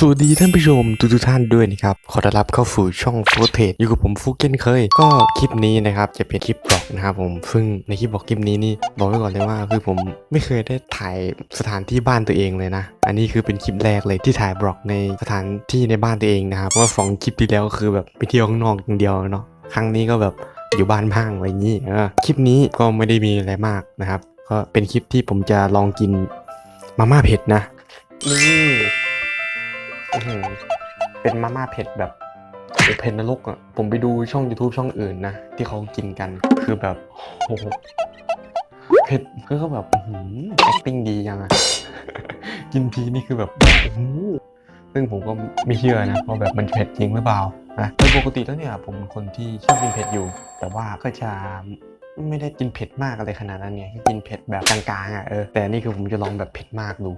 สวัสดีท่านผู้ชมทุกๆท่านด้วยนะครับ ขอต้อนรับเข้าสู่ช่องฟูดเทจอยู่กับผมฟุกเก้นเคย ก็คลิปนี้นะครับจะเป็นคลิปบล็อกนะครับผมซึ่งในคลิปบล็อกคลิปนี้นี่บอกไว้ก่อนเลยว่าคือผมไม่เคยได้ถ่ายสถานที่บ้านตัวเองเลยนะ อันนี้คือเป็นคลิปแรกเลยที่ถ่ายบล็อกในสถานที่ในบ้านตัวเองนะครับเพราะว่าสองคลิปที่แล้วก็คือแบบไปเที่ยวข้างนอกอย่างเดียวเนาะครั้งนี้ก็แบบอยู่บ้านบ้างอะไรอย่างนี้เออคลิปนี้ก็ไม่ได้มีอะไรมากนะครับ ก็เป็นคลิปที่ผมจะลองกินมาม่าเผ็ดนะนี่ อื้อหือเป็นมาม่าเผ็ดแบบโอเผ็ดนรกอะ ผมไปดูช่อง YouTube ช่องอื่นนะ ที่เขากินกันคือแบบโอ้โหเผ็ดคือเขาแบบอื้อหือ acting ดียังอะกินทีนี่คือแบบโอ้โหซึ่งผมก็ไม่เชื่อนะว่าแบบมันเผ็ดจริงหรือเปล่านะโดยปกติแล้วเนี่ยผมเป็นคนที่ชอบกินเผ็ดอยู่ แต่ว่าก็จะ ไม่ได้กินเผ็ดมากอะไรขนาดนั้นเนี่ยกินเผ็ดแบบกลางๆอะเออแต่นี่คือผมจะลองแบบเผ็ดมากดู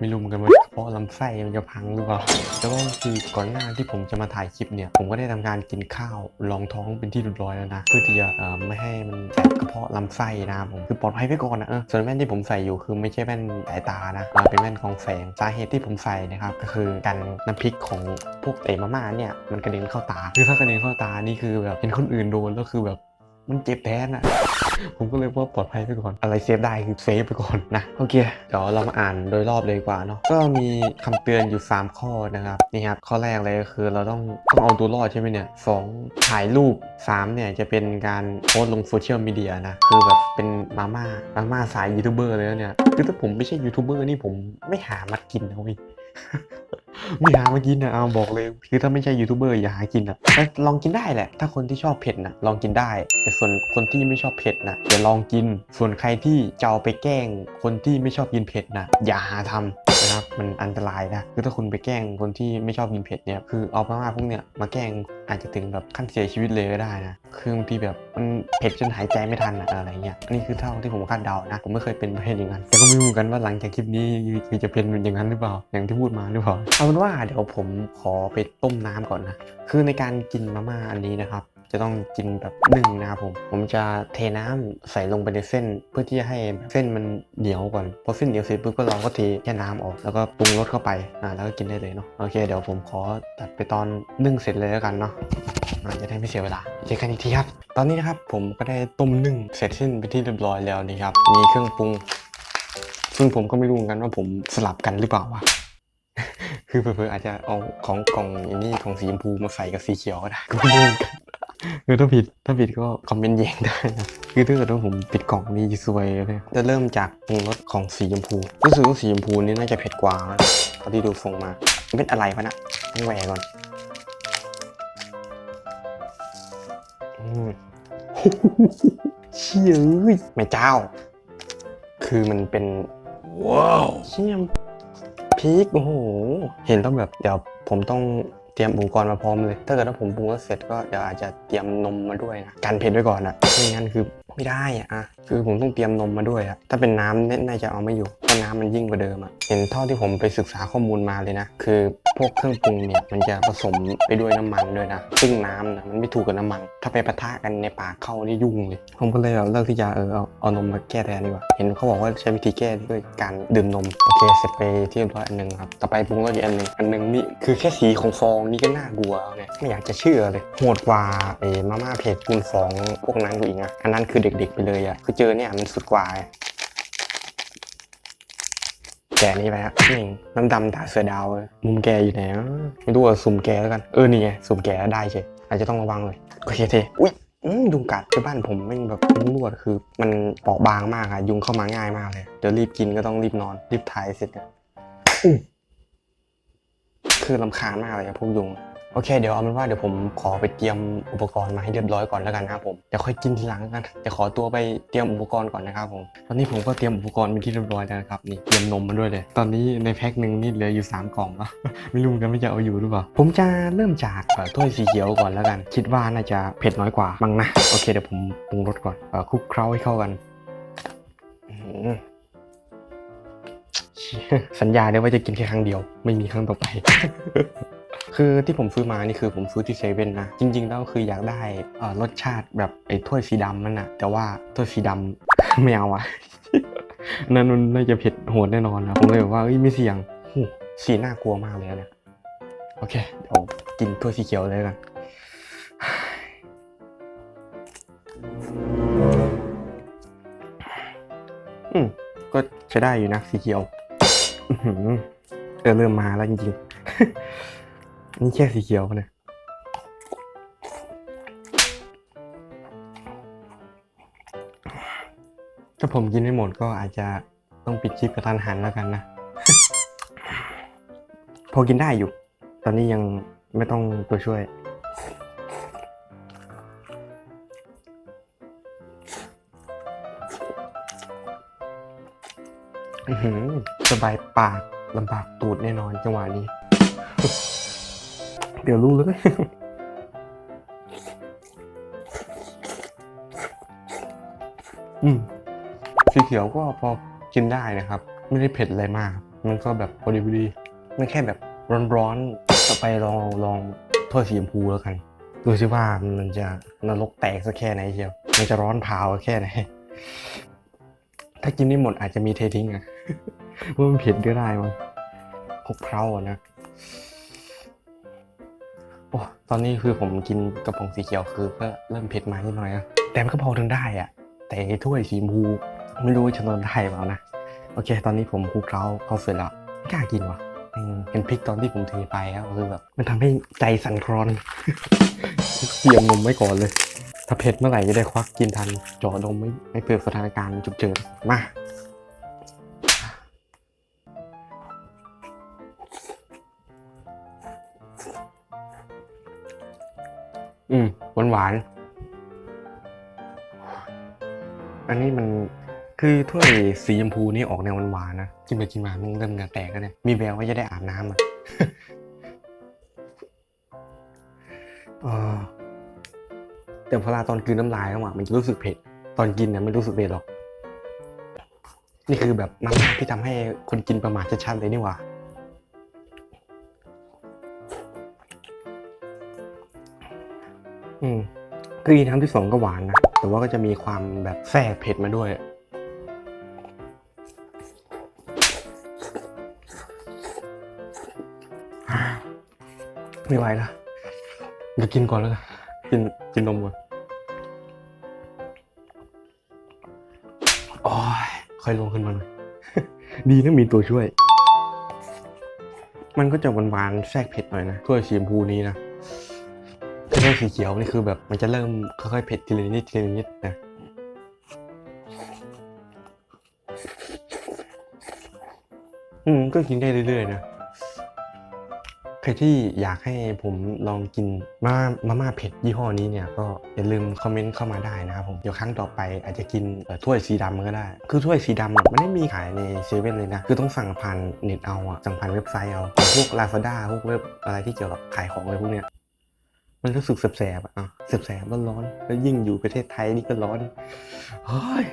ไม่รู้เหมือนกันว่าเพราะลำไส้มันจะพังหรือเปล่าแล้วก็คือก่อนหน้าที่ผมจะมาถ่ายคลิปเนี่ยผมก็ได้ทำการกินข้าวรองท้องเป็นที่เรียบร้อยแล้วนะเพื่อที่จะเอ่อไม่ให้มันแสบกระเพาะลำไส้นะผมคือปลอดภัยไว้ก่อนนะเออส่วนแว่นที่ผมใส่อยู่คือไม่ใช่แว่นสายตานะอ่าเป็นแว่นกรองแสงสาเหตุที่ผมใส่นะครับก็คือกันน้ำพริกของพวกเต๋มาม่าเนี่ยมันกระเด็นเข้าตาคือถ้ากระเด็นเข้าตานี่คือแบบเห็นคนอื่นโดนแล้วคือแบบ มันเจ็บแทนอะผมก็เลยว่าปลอดภัยไปก่อน อะไรเซฟได้คือเซฟไปก่อนนะ โอเค เดี๋ยวเรามาอ่านโดยรอบเลยดีกว่าเนาะ ก็มีคำเตือนอยู่ 3 ข้อนะครับ นี่ครับ ข้อแรกเลยก็คือเราต้องต้องเอาตัวรอดใช่ไหมเนี่ยสองถ่ายรูป 3 เนี่ยจะเป็นการโพสลงโซเชียลมีเดียนะ คือแบบเป็นมาม่า มาม่าสายยูทูบเบอร์เลยเนี่ย คือถ้าผมไม่ใช่ยูทูบเบอร์นี่ผมไม่หามากินนะเว้ย ไม่หามากินนะเอาบอกเลยคือถ้าไม่ใช่ยูทูบเบอร์อย่าหากินนะแต่ลองกินได้แหละ ถ้าคนที่ชอบเผ็ดนะลองกินได้ แต่ส่วนคนที่ไม่ชอบเผ็ดนะอย่าลองกิน ส่วนใครที่จะเอาไปแกล้ง คนที่ไม่ชอบกินเผ็ดนะอย่าหาทำนะครับมันอันตรายนะคือถ้าคุณไปแกล้งคนที่ไม่ชอบกินเผ็ดเนี่ยคือเอามาม่าพวกเนี้ยมาแกล้ง อาจจะถึงแบบขั้นเสียชีวิตเลยก็ได้นะ คือบางทีแบบมันเผ็ดจนหายใจไม่ทันอะอะไรเงี้ย อันนี้คือเท่าที่ผมคาดเดานะ ผมไม่เคยเป็นประเภทอย่างนั้น แต่ก็ไม่รู้เหมือนกันว่าหลังจากคลิปนี้คือจะเป็นอย่างนั้นหรือเปล่า อย่างที่พูดมาหรือเปล่า เอาเป็นว่าเดี๋ยวผมขอไปต้มน้ำก่อนนะ คือในการกินมาม่าอันนี้นะครับ จะต้องกินแบบนึ่งนะครับผม ผมจะเทน้ำใส่ลงไปในเส้น เพื่อที่จะให้เส้นมันเหนียวก่อนพอเส้นเหนียวเสร็จปุ๊บก็เราก็เทแค่น้ำออก แล้วก็ปรุงรสเข้าไปอ่าแล้วก็กินได้เลยเนาะโอเคเดี๋ยวผมขอตัดไปตอนนึ่งเสร็จเลยแล้วกันเนาะจะได้ไม่เสียเวลาเจอกันอีกทีครับ ตอนนี้นะครับผมก็ได้ต้มนึ่งเสร็จสิ้นไปที่เรียบร้อยแล้วนี่ครับมีเครื่องปรุง ซึ่งผมก็ไม่รู้เหมือนกันว่าผมสลับกันหรือเปล่าวะคือเผื่อๆอาจจะเอาของกล่องอย่างนี้ของสีชมพูมาใส่กับสีเขียวก็ได้ก็ไม่รู้กัน คือถ้าผิดถ้าผิดก็คอมเมนต์แย้งได้นะคือถ้าเกิดว่าผมปิดกล่องนี่จะซวยเลยจะเริ่มจากปรุงรสของสีชมพูรู้สึกว่าสีชมพูนี่น่าจะเผ็ดกว่านะตอนที่ดูทรงมาเป็นอะไรวะนะต้องแหวกก่อนอืมเชี่ยเอ้ยแม่เจ้า คือมันเป็น ว้าวเชี่ยมพริกโอ้โห เห็นต้องแบบเดี๋ยวผมต้องเตรียมอุปกรณ์มาพร้อมเลย ถ้าเกิดว่าผมปรุงแล้วเสร็จก็เดี๋ยวอาจจะเตรียมนมมาด้วยนะกันเผ็ดไว้ก่อนอะไม่งั้นคือไม่ได้อะอะคือผมต้องเตรียมนมมาด้วยอะถ้าเป็นน้ำเนี่ยน่าจะเอาไม่อยู่ เพราน้ำมันยิ่งกว่าเดิมอะเห็นเท่าที่ผมไปศึกษาข้อมูลมาเลยนะ คือพวกเครื่องปรุงเนี่ยมันจะผสมไปด้วยน้ำมันด้วยนะ ซึ่งน้ำนะมันไม่ถูกกับน้ำมัน ถ้าไปปะทะกันในปากเข้านี่ยุ่งเลย ผมก็เลยแบบเลือกที่จะเออเอาเอานมมาแก้แทนดีกว่า เห็นเขาบอกว่าใช้วิธีแก้ด้วยการดื่มนม โอเคเสร็จไปที่เรียบร้อยอันหนึ่งครับ ต่อไปปรุงรสอีกอันหนึ่งอันหนึ่งนี่คือแค่สีของฟองนี่ก็น่ากลัวแล้วเนี่ยไม่อยากจะเชื่อเลยโหดกว่าไอ้มาม่าเผ็ดคูณฟองพวกนั้นกูอีกนะอันนั้นคือเด็กๆไปเลยอะคือเจอเนี่ยมันสุดกว่า แกะนี่ไปครับนี่น้ำดำตาเสือดาวเลยมุมแกอยู่ไหนวะไม่รู้ว่าสุ่มแกแล้วกันเออนี่ไงสุ่มแกได้ใช่อาจจะต้องระวังเลยโอเคเทอุ้ยอืมยุงกัดคือบ้านผมแม่งแบบมุ้งลวดคือ มันเปราะบางมากอะยุงเข้ามาง่ายมากเลยเดี๋ยวรีบกินก็ต้องรีบนอน รีบถ่ายเสร็จอะอื้อคือลำคาญมากเลยอะพวกยุงโอเคเดี๋ยวเอาเป็นว่าเดี๋ยวผมขอไปเตรียมอุปกรณ์มาให้เรียบร้อยก่อนแล้วกันนะครับผมเดี๋ยวค่อยกินทีหลังกันเดี๋ยวขอตัวไปเตรียมอุปกรณ์ก่อนนะครับผมตอนนี้ผมก็เตรียมอุปกรณ์เป็นที่เรียบร้อยแล้วนะครับนี่เตรียมนมมาด้วยเลย ตอนนี้ในแพ็คหนึ่งนี่เหลืออยู่ 3กล่องแล้วไม่รู้เหมือนกันว่าจะเอาอยู่หรือเปล่าผมจะเริ่มจากถ้วยสีเขียวก่อนแล้วกัน คิดว่าน่าจะเผ็ดน้อยกว่ามั้งนะโอเคเดี๋ยวผมปรุงรสก่อนคลุกเคล้าให้เข้ากันสัญญาได้ว่าจะกินแค่ครั้งเดียว ไม่มีครั้งต่อไป คือที่ผมซื้อมานี่คือผมซื้อที่เซเว่นนะ จริงๆแล้วคืออยากได้รสชาติแบบไอ้ถ้วยสีดำนั่นนะแต่ว่าถ้วยสีดำไม่เอาอะนั่นมันน่าจะเผ็ดโหดแน่นอนนะผมเลยแบบว่าเอ้ยไม่เสี่ยงโอ้สีน่ากลัวมากเลยนะี่ยโอเคเดี๋ยวกินถ้วยสีเขียวเลยกันอืมก็ใช้ได้อยู่นะสีเขียวเออเริ่มมาแล้วจริงๆ นี่แค่สีเขียวเนี่ยถ้าผมกินไม่หมดก็อาจจะต้องปิดคลิปกระทันหันแล้วกันนะ พอกินได้อยู่ ตอนนี้ยังไม่ต้องตัวช่วย สบายปากลำบากตูดแน่นอนจังหวะนี้ เดี๋ยวรู้เลยอืมสีเขียวก็พอกินได้นะครับ ไม่ได้เผ็ดอะไรมาก มันก็แบบพอดีพอดีไม่แค่แบบร้อนๆต่อไปลองลองถ้วยสีชมพูแล้วกันดูสิว่ามันจะนรกแตกสักแค่ไหนเชียว มันจะร้อนเผาแค่ไหน ถ้ากินไม่หมดอาจจะมีเททิ้งอะว่ามันเผ็ดก็ได้มั้งคลุกเคล้าอะนะ โอ้ตอนนี้คือผมกินกระป๋องสีเขียวคือก็เริ่มเผ็ดมานิดหน่อยอะแต่มันก็พอถึงได้อะแต่ไอ้ถ้วยสีชมพูไม่รู้ว่าจะนอนได้เปล่านะโอเค ตอนนี้ผมคลุกเคล้าเข้าเสร็จแล้วไม่กล้ากินว่ะเห็นพริกตอนที่ผมเทไปแล้วคือแบบมันทำให้ใจสั่นคลอนเตรียมนมไว้ก่อนเลย ถ้าเผ็ดเมื่อไหร่จะได้ควักกินทันจาะนมไม่ไม่เปิดสถานการณ์ฉุกเฉินมา อืมหวานหวาน อันนี้มันคือถ้วยสีชมพูนี่ออกแนวหวานๆนะ กินไปกินมามันเริ่มเหงื่อแตกแล้วเนี่ยมีแววว่าจะได้อาบน้ำอะเออแต่พอเวลาตอนกลืนน้ำลายแล้วอะมันจะรู้สึกเผ็ด ตอนกินเนี่ยไม่รู้สึกเผ็ดหรอก นี่คือแบบน้ำาที่ทำให้คนกินประมาทชัดๆเลยนี่หว่า อืมคืออีน้ำที่สองก็หวานนะ แต่ว่าก็จะมีความแบบแทรกเผ็ดมาด้วย ไม่ไหวละเดี๋ยวกินก่อนแล้วกันกินกินนมก่อนโอ้ยค่อยลงขึ้นมาหน่อย ดีนะมีตัวช่วย มันก็จะหวานๆแทรกเผ็ดหน่อยนะถ้วยสีชมพูนี้นะ ถ้าเป็นสีเขียวนี่คือแบบมันจะเริ่มค่อยๆเผ็ดทีละนิดทีละนิดนะอืมก็กินได้เรื่อยๆนะใครที่อยากให้ผมลองกินมามาม่าเผ็ดยี่ห้อนี้เนี่ยก็อย่าลืมคอมเมนต์เข้ามาได้นะครับผมเดี๋ยวครั้งต่อไปอาจจะกินถ้วยสีดำก็ได้ คือถ้วยสีดำมันไม่มีขายในเซเว่นเลยนะ คือต้องสั่งผ่านเน็ตเอาอะสั่งผ่านเว็บไซต์เอาพวก Lazada พวกเว็บอะไรที่เกี่ยวกับขายของอะไรพวกเนี้ย มันรู้สึกแสบๆอะอะแสบๆร้อนๆแล้วยิ่งอยู่ประเทศไทยนี่ก็ร้อนเฮ้ย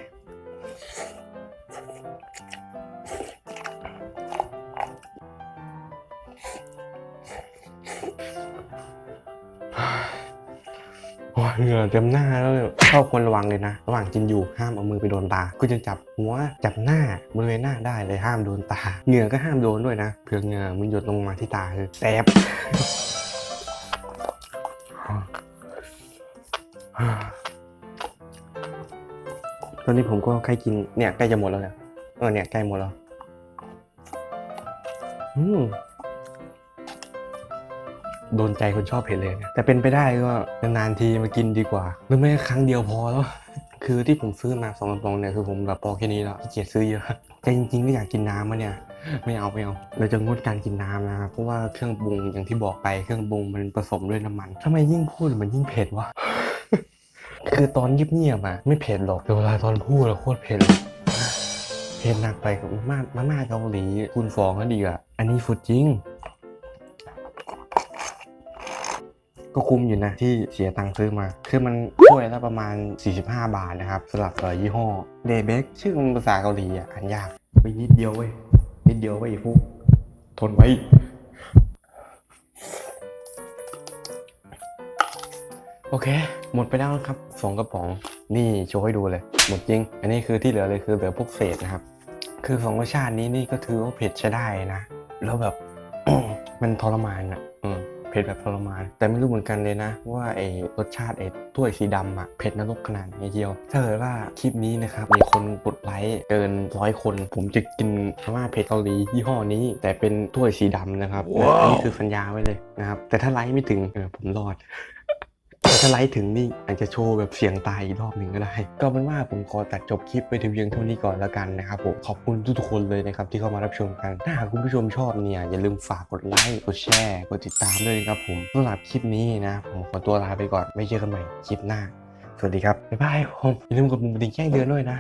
เหงื่อเต็มหน้าแล้วเข้อควรระวังเลยนะ ระหว่างกินอยู่ห้ามเอามือไปโดนตาคุณจะจับหัวจับหน้าบริเวณหน้าได้เลยห้ามโดนตา เหงื่อก็ห้ามโดนด้วยนะเผื่อเหงื่อมันหยดลงมาที่ตาคือแสบ ตอนนี้ผมก็ใกล้กินเนี่ยใกล้จะหมดแล้วเนี่ยเออเนี่ยใกล้หมดแล้ว อืมโดนใจคนชอบเผ็ดเลยนะแต่เป็นไปได้ก็นานๆทีมากินดีกว่า หรือไม่ครั้งเดียวพอแล้ว คือที่ผมซื้อมาสองกระป๋องเนี่ยคือผมแบบพอแค่นี้แล้วขี้เกียจซื้อเยอะแต่จริงๆก็อยากกินน้ำมาเนี่ย ไม่เอาไม่เอา เราจะงดการกินน้ำนะครับเพราะว่าเครื่องปรุงอย่างที่บอกไปเครื่องปรุงมันผสมด้วยน้ำมันทำไมยิ่งพูดมันยิ่งเผ็ดวะ คือตอนเงียบๆอะไม่เผ็ดหรอกแต่เวลาตอนพูดเราโคตรเผ็ดเลยเผ็ดหนักไปกับมามาม่าเกาหลีคูณฟองก็ดีอะอันนี้ฟุดจริง ก็คุ้มอยู่นะที่เสียตังค์ซื้อมา คือมันถ้วยละประมาณ 45 บาทนะครับสำหรับเอ่ยี่ห้อเดเบกชื่อมันภาษาเกาหลีอะอ่านยากไปนิดเดียวเว้ยนิดเดียวเว้ยพวกทนไว้ อเค หมดไปแล้วนะครับสองกระป๋องนี่โชว์ให้ดูเลย หมดจริง อันนี้คือที่เหลือเลยคือเหลือพวกเศษนะครับ คือสองรสชาตินี้นี่ก็ถือว่าเผ็ดใช้ได้นะ แล้วแบบ มันทรมานอะอืมเผ็ดแบบทรมาน แต่ไม่รู้เหมือนกันเลยนะ ว่าไอ้รสชาติไอ้ถ้วยสีดำอะเผ็ดนรกขนาดไหนเชียว ถ้าเกิดว่าคลิปนี้นะครับ มีคนกดไลค์เกินร้อยคน ผมจะกินมาม่าเผ็ดเกาหลียี่ห้อนี้ แต่เป็นถ้วยสีดำนะครับอันนี้คือสัญญาไว้เลยนะครับ แต่ถ้าไลค์ไม่ถึงเออผมรอด แต่ถ้าไลฟ์ถึงนี่อาจจะโชว์แบบเสียงตายอีกรอบหนึ่งก็ได้ ก็เป็นว่าผมขอตัดจบคลิปไปถึงเพียงเท่านี้ก่อนแล้วกันนะครับผมขอบคุณทุกๆคนเลยนะครับที่เข้ามารับชมกัน ถ้าหากคุณผู้ชมชอบเนี่ยอย่าลืมฝากกดไลค์กดแชร์กดติดตามด้วยนะครับผมสำหรับคลิปนี้นะผมขอตัวลาไปก่อนไว้เจอกันใหม่คลิปหน้า สวัสดีครับบ๊ายบายผมอย่าลืมกดปุ่มกระดิ่งแจ้งเตือนด้วยนะ